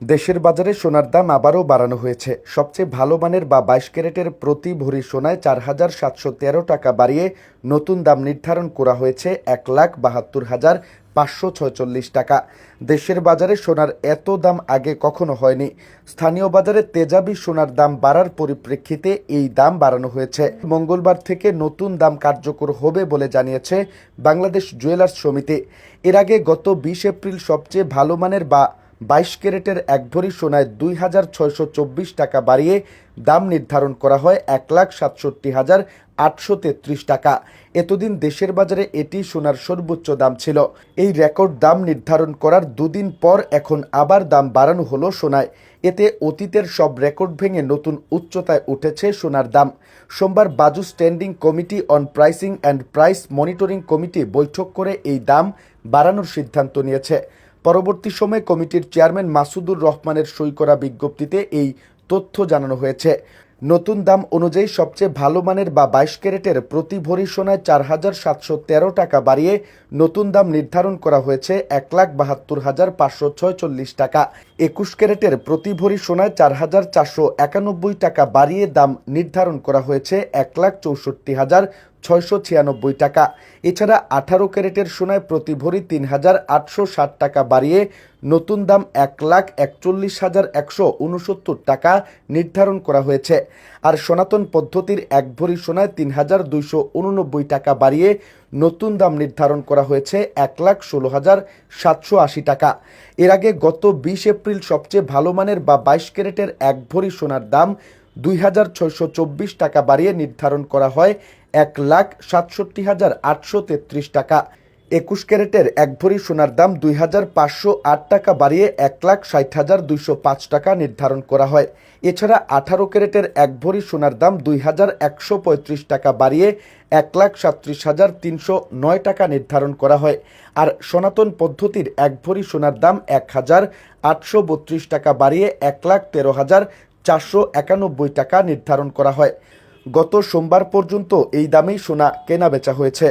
দেশের বাজারে সোনার দাম আবারও বাড়ানো হয়েছে। সবচেয়ে ভালো মানের বা বাইশ ক্যারেটের প্রতি ভরি সোনায় চার হাজার সাতশো তেরো টাকা বাড়িয়ে নতুন দাম নির্ধারণ করা হয়েছে এক লাখ বাহাত্তর হাজার পাঁচশো ছয়চল্লিশ টাকা। দেশের বাজারে সোনার এত দাম আগে কখনো হয়নি। স্থানীয় বাজারে তেজাবি সোনার দাম বাড়ার পরিপ্রেক্ষিতে এই দাম বাড়ানো হয়েছে। মঙ্গলবার থেকে নতুন দাম কার্যকর হবে বলে জানিয়েছে বাংলাদেশ জুয়েলার্স সমিতি। এর আগে গত বিশ এপ্রিল সবচেয়ে ভালো মানের বা বাইশ ক্যারেটের এক ভরি সোনায় দুই হাজার ছয়শো চব্বিশ টাকা বাড়িয়ে দাম নির্ধারণ করা হয় এক লাখ সাতষট্টি হাজার আটশো তেত্রিশ টাকা। এতদিন দেশের বাজারে এটি সোনার সর্বোচ্চ দাম ছিল। এই রেকর্ড দাম নির্ধারণ করার দুদিন পর এখন আবার দাম বাড়ানো হলো সোনায়। এতে অতীতের সব রেকর্ড ভেঙে নতুন উচ্চতায় উঠেছে সোনার দাম। সোমবার BAJUS standing committee on pricing and price monitoring committee বৈঠক করে এই দাম বাড়ানোর সিদ্ধান্ত নিয়েছে। পরবর্তী সময়ে কমিটির চেয়ারম্যান মাসুদুর রহমানের সই করা বিজ্ঞপ্তিতে এই তথ্য জানানো হয়েছে। নতুন দাম অনুযায়ী সবচেয়ে ভালো মানের বা বাইশ ক্যারেটের প্রতি ভরি সোনায় চার হাজার সাতশো তেরো টাকা বাড়িয়ে নতুন দাম নির্ধারণ করা হয়েছে এক লাখ বাহাত্তর হাজার পাঁচশো ছয়চল্লিশ টাকা। একুশ ক্যারেটের প্রতি ভরি সোনায় চার হাজার চারশো একানব্বই টাকা বাড়িয়ে দাম নির্ধারণ করা হয়েছে এক লাখ চৌষট্টি হাজার ছয়শো ছিয়ানব্বই টাকা। এছাড়া আঠারো ক্যারেটের সোনায় প্রতি ভরি তিন হাজার আটশো ষাট টাকা বাড়িয়ে নতুন দাম এক লাখ একচল্লিশ হাজার একশো উনসত্তর টাকা নির্ধারণ করা হয়েছে। আর সনাতন পদ্ধতির এক ভরি সোনায় তিন হাজার দুইশো উননব্বই টাকা বাড়িয়ে নতুন দাম নির্ধারণ করা হয়েছে এক লাখ ষোলো হাজার সাতশো আশি টাকা। এর আগে গত বিশ এপ্রিল সবচেয়ে ভালো মানের বা বাইশ ক্যারেটের এক ভরি সোনার দাম দুই হাজার ছয়শো চব্বিশ টাকা বাড়িয়ে নির্ধারণ করা হয় এক লাখ সাতষট্টি হাজার আটশো তেত্রিশ টাকা। একুশ ক্যারেটের এক ভরি সোনার দাম দুই হাজার পাঁচশো আট টাকা বাড়িয়ে এক লাখ ষাট হাজার দুইশো পাঁচ টাকা নির্ধারণ করা হয়। এছাড়া আঠারো ক্যারেটের এক ভরি সোনার দাম দুই হাজার একশো পঁয়ত্রিশ টাকা বাড়িয়ে এক লাখ সাতত্রিশ হাজার তিনশো নয় টাকা নির্ধারণ করা হয়। আর সনাতন পদ্ধতির এক ভরি সোনার দাম এক হাজার আটশো বত্রিশ টাকা বাড়িয়ে এক লাখ তেরো হাজার চারশো একানব্বই টাকা নির্ধারণ করা হয়। গত সোমবার পর্যন্ত এই দামেই সোনা কেনা বেচা হয়েছে।